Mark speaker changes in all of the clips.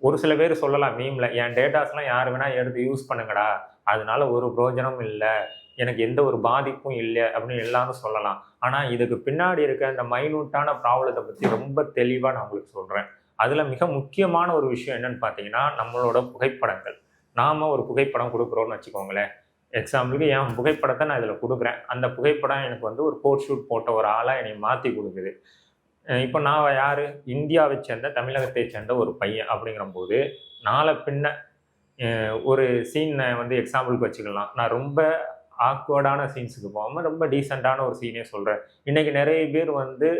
Speaker 1: ஒரு சில பேர் சொல்லலாம் மீமில் என் டேட்டாஸ்லாம் யார் வேணால் எடுத்து யூஸ் பண்ணுங்கடா. அதனால ஒரு பிரோஜனமும் இல்லை. எனக்கு எந்த ஒரு பாதிப்பும் இல்லை. அப்படின்னு எல்லாரும் சொல்லலாம். ஆனால் இதுக்கு பின்னாடி இருக்க அந்த மைனூட்டான ப்ராப்ளத்தை பற்றி ரொம்ப தெளிவாக நான் உங்களுக்கு சொல்கிறேன் அதில் மிக முக்கியமான ஒரு விஷயம் என்னன்னு பார்த்தீங்கன்னா நம்மளோட புகைப்படங்கள். நாம் ஒரு புகைப்படம் கொடுக்குறோன்னு வச்சுக்கோங்களேன். எக்ஸாம்பிளுக்கு என் புகைப்படத்தை நான் இதில் கொடுக்குறேன். அந்த புகைப்படம் எனக்கு வந்து ஒரு கோட் ஷூட் போட்ட ஒரு ஆளாக என்னை மாற்றி கொடுக்குது. இப்போ நான் யார்? இந்தியாவை சேர்ந்த தமிழகத்தை சேர்ந்த ஒரு பையன் அப்படிங்கிற போது நாளை பின்ன ஒரு சீனை வந்து எக்ஸாம்பிளுக்கு வச்சுக்கலாம். நான் ரொம்ப ஆக்வர்டான சீன்ஸுக்கு போகாமல் ரொம்ப டீசெண்டான ஒரு சீனே சொல்கிறேன் இன்றைக்கி நிறைய பேர் வந்து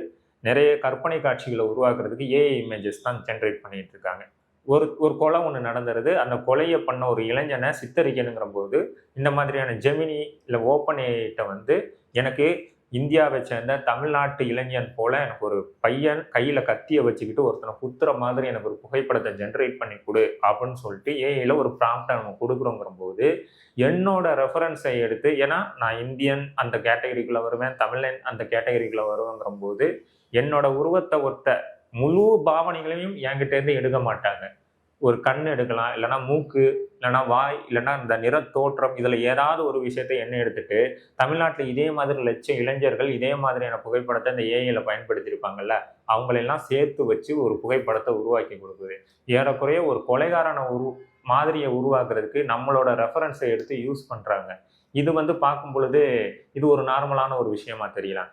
Speaker 1: நிறைய கற்பனை காட்சிகளை உருவாக்குறதுக்கு ஏஐ இமேஜஸ் தான் ஜென்ரேட் பண்ணிகிட்ருக்காங்க இருக்காங்க. ஒரு ஒரு கொலை ஒன்று நடந்துருது. அந்த கொலையை பண்ண ஒரு இளைஞனை சித்தரிக்கணுங்கிற போது இந்த மாதிரியான ஜெமினி இல்லை ஓப்பன் ஏஐட்ட வந்து எனக்கு இந்தியாவை சேர்ந்த தமிழ்நாட்டு இளைஞன் போல எனக்கு ஒரு பையன் கையில் கத்தியை வச்சுக்கிட்டு ஒருத்தனை குத்துற மாதிரி எனக்கு ஒரு புகைப்படத்தை ஜென்ரேட் பண்ணி கொடு அப்படின்னு சொல்லிட்டு ஏஐல ஒரு ப்ராம்ப்டை நம்ம கொடுக்குறோங்கிற போது என்னோட ரெஃபரன்ஸை எடுத்து ஏன்னா நான் இந்தியன் அந்த கேட்டகரிக்குள்ளே வருவேன் தமிழன் அந்த கேட்டகரிக்குள்ளே வருவேங்கிற போது என்னோட உருவத்தை ஒத்த முழு பாவனைகளையும் என்கிட்ட இருந்து எடுக்க மாட்டாங்க. ஒரு கண் எடுக்கலாம் இல்லைன்னா மூக்கு இல்லைன்னா வாய் இல்லைன்னா இந்த நிற தோற்றம் இதில் ஏதாவது ஒரு விஷயத்தை என்ன எடுத்துட்டு தமிழ்நாட்டில் இதே மாதிரி லட்சம் இளைஞர்கள் இதே மாதிரியான புகைப்படத்தை இந்த ஏஐயில் பயன்படுத்தியிருப்பாங்கல்ல அவங்களெல்லாம் சேர்த்து வச்சு ஒரு புகைப்படத்தை உருவாக்கி கொடுக்குது. ஏறக்குறைய ஒரு கொலைகாரனை உரு மாதிரியை உருவாக்குறதுக்கு நம்மளோட ரெஃபரன்ஸை எடுத்து யூஸ் பண்ணுறாங்க இது வந்து பார்க்கும் பொழுது இது ஒரு நார்மலான ஒரு விஷயமா தெரியலாம்.